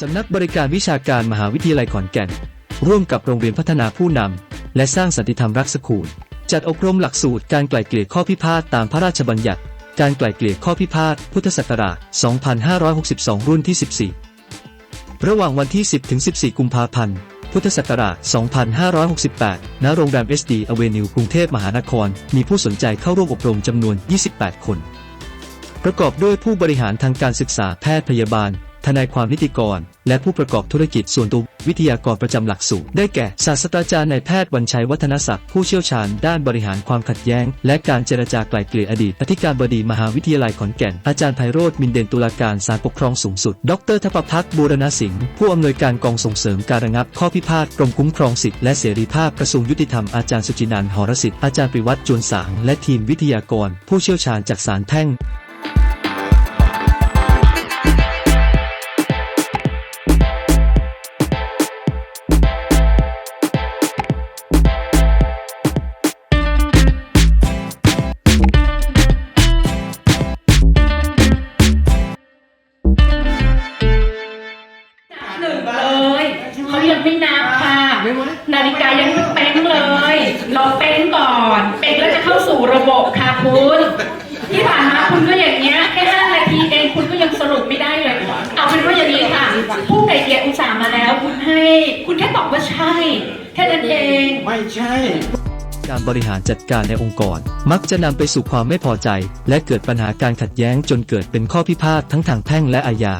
สำนักบริการวิชาการมหาวิทยาลัยขอนแก่น ร่วมกับโรงเรียนพัฒนาผู้นำ และสร้างสันติธรรมรักสกูล จัดอบรมหลักสูตรการไกล่เกลี่ยข้อพิพาทตามพระราชบัญญัติ การไกล่เกลี่ยข้อพิพาทพุทธศักราช 2562 รุ่นที่ 14 ระหว่างวันที่ 10 ถึง 14 กุมภาพันธ์ พุทธศักราช 2568 ณ โรงแรม SD Avenue กรุงเทพมหานคร มีผู้สนใจเข้าร่วมอบรมจำนวน 28 คน ประกอบด้วยผู้บริหารทางการศึกษาแพทย์พยาบาล ทนายความนิติกร และผู้ประกอบธุรกิจส่วนตัววิทยากรประจำหลักสูตร ได้แก่ศาสตราจารย์นายแพทย์วันชัยวัฒนศักดิ์ผู้เชี่ยวชาญด้านบริหารความขัดแย้ง และการเจรจาไกล่เกลี่ยอดีตอธิการบดีมหาวิทยาลัยขอนแก่น อาจารย์ไพโรธมินเดนตุลาการศาลปกครองสูงสุด ดรทพพักษ์บูรณสิงห์ผู้อำนวยการกองส่งเสริมการระงับข้อพิพาทกรมคุ้มครองสิทธิและเสรีภาพกระทรวงยุติธรรมอาจารย์สุจินันท์หรสิทธิ์อาจารย์ปริวัติจวนสางและทีมวิทยากร ผู้เชี่ยวชาญจากศาลแพ่ง เลยเขายังไม่นับค่ะ นาฬิกายังไม่เป้งเลยรอเป้งก่อนเป้งแล้วจะเข้าสู่ระบบค่ะคุณ ที่ผ่านมาคุณก็อย่างเงี้ยแค่ห้านาทีเองคุณก็ยังสรุปไม่ได้เลย เอาเป็นว่าอย่างนี้ค่ะ ผู้ไก่เกลียอุตส่าห์มาแล้ว คุณให้ คุณแค่ตอบว่าใช่แค่นั้นเองไม่ใช่การบริหารจัดการในองค์กร มักจะนำไปสู่ความไม่พอใจ และเกิดปัญหาการขัดแย้งจนเกิดเป็นข้อพิพาททั้งทางแพ่งและอาญา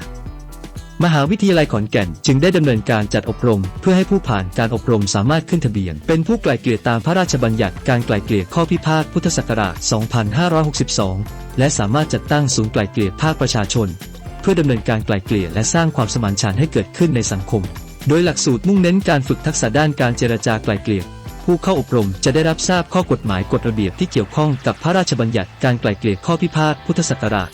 มหาวิทยาลัยขอนแก่น จึงได้ดำเนินการจัดอบรม เพื่อให้ผู้ผ่านการอบรมสามารถขึ้นทะเบียน เป็นผู้ไกล่เกลี่ยตามพระราชบัญญัติการไกล่เกลี่ยข้อพิพาทพุทธศักราช 2562 และสามารถจัดตั้งศูนย์ไกล่เกลี่ยภาคประชาชน เพื่อดำเนินการไกล่เกลี่ยและสร้างความสมานฉันท์ให้เกิดขึ้นในสังคม โดยหลักสูตรมุ่งเน้นการฝึกทักษะด้านการเจรจาไกล่เกลี่ย ผู้เข้าอบรมจะได้รับทราบข้อกฎหมายกฎระเบียบที่เกี่ยวข้องกับพระราชบัญญัติการไกล่เกลี่ยข้อพิพาทพุทธศักราช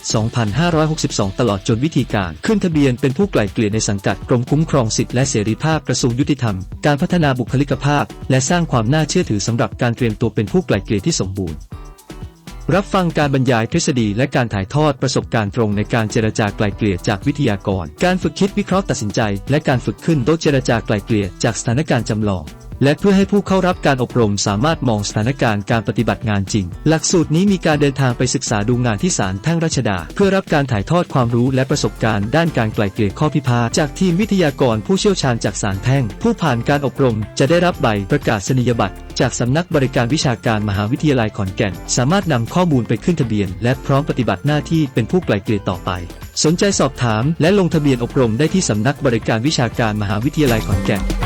2562 ตลอดจนวิธีการขึ้นทะเบียนเป็นผู้ไกล่เกลี่ยในสังกัดกรมคุ้มครองสิทธิและเสรีภาพกระทรวงยุติธรรม การพัฒนาบุคลิกภาพ และสร้างความน่าเชื่อถือสำหรับการเตรียมตัวเป็นผู้ไกล่เกลี่ยที่สมบูรณ์รับฟังการบรรยายทฤษฎีและการถ่ายทอดประสบการณ์ตรงในการเจรจาไกล่เกลี่ยจากวิทยากร การฝึกคิดวิเคราะห์ตัดสินใจ และการฝึกขึ้นโต๊ะเจรจาไกล่เกลี่ยจากสถานการณ์จำลอง และเพื่อให้ผู้เข้ารับการอบรมสามารถมองสถานการณ์การปฏิบัติงานจริง หลักสูตรนี้มีการเดินทางไปศึกษาดูงานที่ศาลแพ่งรัชดา เพื่อรับการถ่ายทอดความรู้และประสบการณ์ด้านการไกล่เกลี่ยข้อพิพาทจากทีมวิทยากรผู้เชี่ยวชาญจากศาลแพ่ง ผู้ผ่านการอบรมจะได้รับใบประกาศนียบัตรจากสำนักบริการวิชาการมหาวิทยาลัยขอนแก่น สามารถนำข้อมูลไปขึ้นทะเบียน และพร้อมปฏิบัติหน้าที่เป็นผู้ไกล่เกลี่ยต่อไป สนใจสอบถาม และลงทะเบียนอบรมได้ที่สำนักบริการวิชาการมหาวิทยาลัยขอนแก่น